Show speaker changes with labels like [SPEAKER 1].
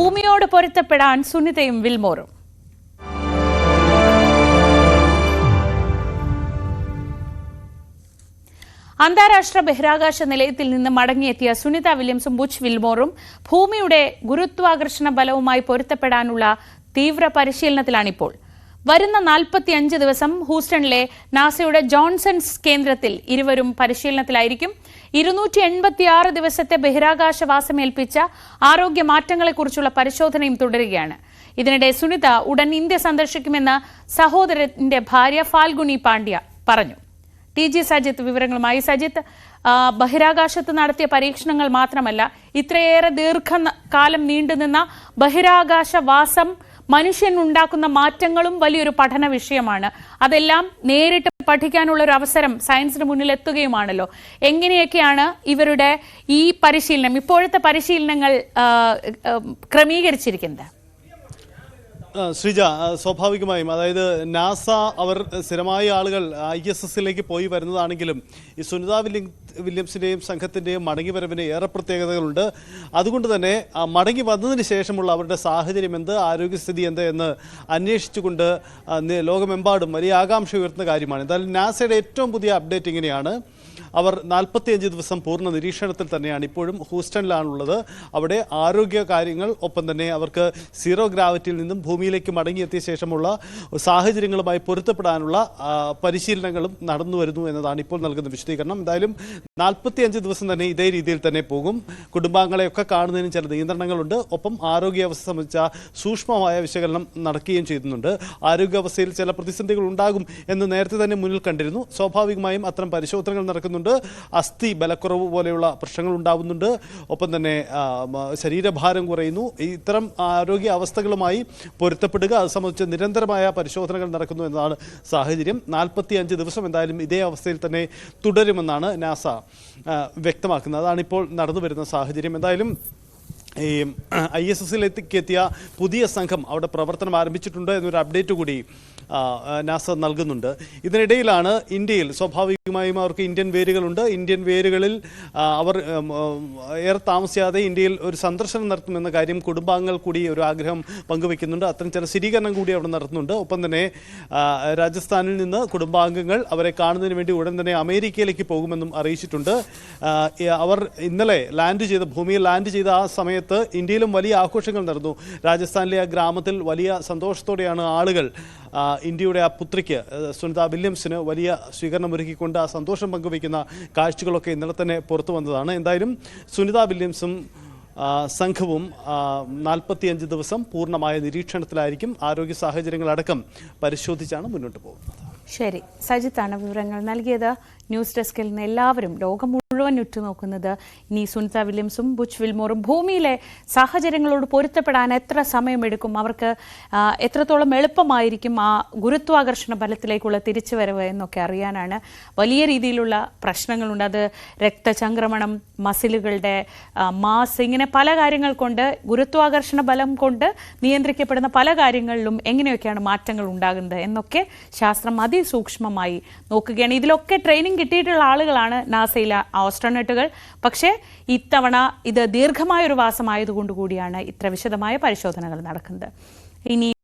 [SPEAKER 1] ഭൂമിയോട് പൊരുത്തപ്പെടാൻ സുനിതയും വിൽമോറും. അന്താരാഷ്ട്ര ബഹിരാകാശ നിലയത്തിൽ നിന്ന് മടങ്ങിയെത്തിയ സുനിത വില്യംസും ബുച്ച് വിൽമോറും ഭൂമിയുടെ ഗുരുത്വാകർഷണ ബലവുമായി പൊരുത്തപ്പെടാനുള്ള തീവ്ര പരിശീലനത്തിലാണിപ്പോൾ. വരുന്ന നാൽപ്പത്തിയഞ്ച് ദിവസം ഹൂസ്റ്റണിലെ നാസയുടെ ജോൺസൺസ് കേന്ദ്രത്തിൽ ഇരുവരും പരിശീലനത്തിലായിരിക്കും. ഇരുന്നൂറ്റി എൺപത്തിയാറ് ദിവസത്തെ ബഹിരാകാശവാസമേൽപ്പിച്ച ആരോഗ്യ മാറ്റങ്ങളെക്കുറിച്ചുള്ള പരിശോധനയും തുടരുകയാണ്. ഇതിനിടെ സുനിത ഉടൻ ഇന്ത്യ സന്ദർശിക്കുമെന്ന് സഹോദരന്റെ ഭാര്യ ഫാൽഗുനി പാണ്ഡ്യ പറഞ്ഞു. ടി ജി സജിത്ത് വിവരങ്ങളുമായി സജിത്ത് ബഹിരാകാശത്ത് നടത്തിയ പരീക്ഷണങ്ങൾ മാത്രമല്ല ഇത്രയേറെ ദീർഘകാലം നീണ്ടുനിന്ന ബഹിരാകാശവാസം മനുഷ്യൻ ഉണ്ടാക്കുന്ന മാറ്റങ്ങളും വലിയൊരു പഠന വിഷയമാണ്. അതെല്ലാം നേരിട്ട് പഠിക്കാനുള്ള ഒരു അവസരം സയൻസിന് മുന്നിൽ എത്തുകയുമാണല്ലോ എങ്ങനെയൊക്കെയാണ് ഇവരുടെ ഈ പരിശീലനം ഇപ്പോഴത്തെ പരിശീലനങ്ങൾ ക്രമീകരിച്ചിരിക്കുന്നത്?
[SPEAKER 2] ശ്രീജ സ്വാഭാവികമായും അതായത് നാസ അവർ സ്ഥിരമായ ആളുകൾ ഐ എസ് എസിലേക്ക് പോയി വരുന്നതാണെങ്കിലും ഈ സുനിത വില്യം വില്യംസിന്റെയും സംഘത്തിന്റെയും മടങ്ങി വരവിന് ഏറെ പ്രത്യേകതകളുണ്ട്. അതുകൊണ്ട് തന്നെ മടങ്ങി വന്നതിന് ശേഷമുള്ള അവരുടെ സാഹചര്യം എന്ത് ആരോഗ്യസ്ഥിതി എന്ത് എന്ന് അന്വേഷിച്ചുകൊണ്ട് ലോകമെമ്പാടും വലിയ ആകാംക്ഷ ഉയർത്തുന്ന കാര്യമാണ്. എന്തായാലും നാസയുടെ ഏറ്റവും പുതിയ അപ്ഡേറ്റ് ഇങ്ങനെയാണ്. അവർ നാൽപ്പത്തിയഞ്ച് ദിവസം പൂർണ നിരീക്ഷണത്തിൽ തന്നെയാണ് ഇപ്പോഴും ഹൂസ്റ്റണിലാണുള്ളത്. അവിടെ ആരോഗ്യ കാര്യങ്ങൾ ഒപ്പം തന്നെ അവർക്ക് സീറോ ഗ്രാവിറ്റിയിൽ നിന്നും ഭൂമിയിലേക്ക് മടങ്ങിയെത്തിയ ശേഷമുള്ള സാഹചര്യങ്ങളുമായി പൊരുത്തപ്പെടാനുള്ള പരിശീലനങ്ങളും നടന്നു വരുന്നു എന്നതാണ് ഇപ്പോൾ നൽകുന്ന വിശദീകരണം. എന്തായാലും നാൽപ്പത്തിയഞ്ച് ദിവസം തന്നെ ഇതേ രീതിയിൽ തന്നെ പോകും. കുടുംബാംഗങ്ങളെയൊക്കെ കാണുന്നതിന് ചില നിയന്ത്രണങ്ങളുണ്ട്. ഒപ്പം ആരോഗ്യാവസ്ഥ സംബന്ധിച്ച സൂക്ഷ്മമായ വിശകലനം നടക്കുകയും ചെയ്യുന്നുണ്ട്. ആരോഗ്യാവസ്ഥയിൽ ചില പ്രതിസന്ധികൾ ഉണ്ടാകും എന്ന് നേരത്തെ തന്നെ മുന്നിൽ കണ്ടിരുന്നു. സ്വാഭാവികമായും അത്തരം പരിശോധനകൾ നടക്കുന്നുണ്ട്. അസ്ഥി ബലക്കുറവ് പോലെയുള്ള പ്രശ്നങ്ങൾ ഉണ്ടാവുന്നുണ്ട്. ഒപ്പം തന്നെ ശരീരഭാരം കുറയുന്നു. ഇത്തരം ആരോഗ്യ അവസ്ഥകളുമായി പൊരുത്തപ്പെടുക അത് സംബന്ധിച്ച് നിരന്തരമായ പരിശോധനകൾ നടക്കുന്നു എന്നതാണ് സാഹചര്യം. നാൽപ്പത്തി അഞ്ച് ദിവസം എന്തായാലും ഇതേ അവസ്ഥയിൽ തന്നെ തുടരുമെന്നാണ് നാസ വ്യക്തമാക്കുന്നത്. അതാണ് ഇപ്പോൾ നടന്നു വരുന്ന സാഹചര്യം. എന്തായാലും ഈ ഐ എസ് എസ് എത്തിയ പുതിയ സംഘം അവിടെ പ്രവർത്തനം ആരംഭിച്ചിട്ടുണ്ട് എന്നൊരു അപ്ഡേറ്റ് കൂടി നാസ നൽകുന്നുണ്ട്. ഇതിനിടയിലാണ് ഇന്ത്യയിൽ സ്വാഭാവികമായും അവർക്ക് ഇന്ത്യൻ വേരുകളുണ്ട്. ഇന്ത്യൻ വേരുകളിൽ അവർ ഏറെ താമസിയാതെ ഇന്ത്യയിൽ ഒരു സന്ദർശനം നടത്തുമെന്ന കാര്യം കുടുംബാംഗങ്ങൾ കൂടി ഒരു ആഗ്രഹം പങ്കുവെക്കുന്നുണ്ട് അത്തരം ചില സ്ഥിരീകരണം കൂടി അവിടെ നടത്തുന്നുണ്ട്. ഒപ്പം തന്നെ രാജസ്ഥാനിൽ നിന്ന് കുടുംബാംഗങ്ങൾ അവരെ കാണുന്നതിന് വേണ്ടി ഉടൻ തന്നെ അമേരിക്കയിലേക്ക് പോകുമെന്നും അറിയിച്ചിട്ടുണ്ട്. അവർ ഇന്നലെ ലാൻഡ് ചെയ്ത ഭൂമിയിൽ ലാൻഡ് ചെയ്ത ആ സമയത്ത് ഇന്ത്യയിലും വലിയ ആഘോഷങ്ങൾ നടന്നു. രാജസ്ഥാനിലെ ആ ഗ്രാമത്തിൽ വലിയ സന്തോഷത്തോടെയാണ് ആളുകൾ ഇന്ത്യയുടെ ആ പുത്രിക്ക് സുനിത വില്യംസിന് വലിയ സ്വീകരണം ഒരുക്കിക്കൊണ്ട് ആ സന്തോഷം പങ്കുവയ്ക്കുന്ന കാഴ്ചകളൊക്കെ ഇന്നലെ തന്നെ പുറത്തു വന്നതാണ്. എന്തായാലും സുനിത വില്യംസും സംഘവും നാൽപ്പത്തിയഞ്ച് ദിവസം പൂർണമായ നിരീക്ഷണത്തിലായിരിക്കും. ആരോഗ്യ സാഹചര്യങ്ങളടക്കം പരിശോധിച്ചാണ് മുന്നോട്ട് പോകുന്നത്.
[SPEAKER 1] ശരി. സജിത്താണ് വിവരങ്ങൾ നൽകിയത്. ന്യൂസ് ഡെസ്കിൽ നിന്ന് എല്ലാവരും ലോകം മുഴുവൻ ഉറ്റുനോക്കുന്നത് ഇനി സുനിത വില്യംസും ബുച്ച് വിൽമോറും ഭൂമിയിലെ സാഹചര്യങ്ങളോട് പൊരുത്തപ്പെടാൻ എത്ര സമയമെടുക്കും? അവർക്ക് എത്രത്തോളം എളുപ്പമായിരിക്കും ആ ഗുരുത്വാകർഷണ ബലത്തിലേക്കുള്ള തിരിച്ചുവരവ് എന്നൊക്കെ അറിയാനാണ് വലിയ രീതിയിലുള്ള പ്രശ്നങ്ങളുണ്ട്. അത് രക്തചംക്രമണം മസിലുകളുടെ മാസ് ഇങ്ങനെ പല കാര്യങ്ങൾ കൊണ്ട് ഗുരുത്വാകർഷണ ബലം കൊണ്ട് നിയന്ത്രിക്കപ്പെടുന്ന പല കാര്യങ്ങളിലും എങ്ങനെയൊക്കെയാണ് മാറ്റങ്ങൾ ഉണ്ടാകുന്നത് എന്നൊക്കെ ശാസ്ത്രം അതിസൂക്ഷ്മമായി നോക്കുകയാണ്. ഇതിലൊക്കെ ട്രെയിനിങ് കിട്ടിയിട്ടുള്ള ആളുകളാണ് നാസയിലെ ഓസ്ട്രോനട്ടുകൾ പക്ഷേ ഇത്തവണ ഇത് ദീർഘമായ ഒരു വാസമായതുകൊണ്ട് കൂടിയാണ് ഇത്ര വിശദമായ പരിശോധനകൾ നടക്കുന്നത്. ഇനി